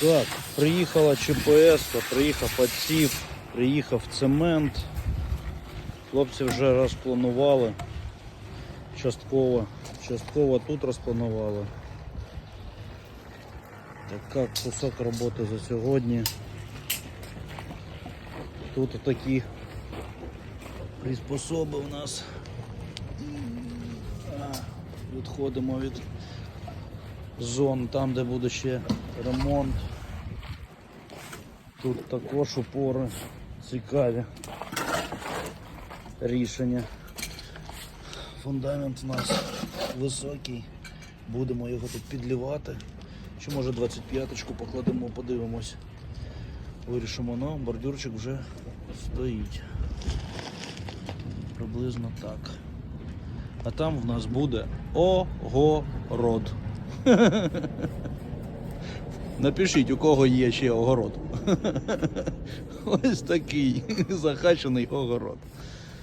Так, приїхала ЧПС, приїхав отсів, приїхав цемент. Хлопці вже розпланували. Частково. Частково тут розпланували. Така кусок роботи за сьогодні. Тут такі приспособи у нас. Відходимо від зон, там де буде ще ремонт. Тут також упори цікаві рішення. Фундамент у нас високий, будемо його тут підлівати. Чи може 25-ку покладемо, подивимось. Вирішимо, ну, бордюрчик вже стоїть. Приблизно так. А там в нас буде огород. Напишіть, у кого є ще огород. Ось такий захачений огород.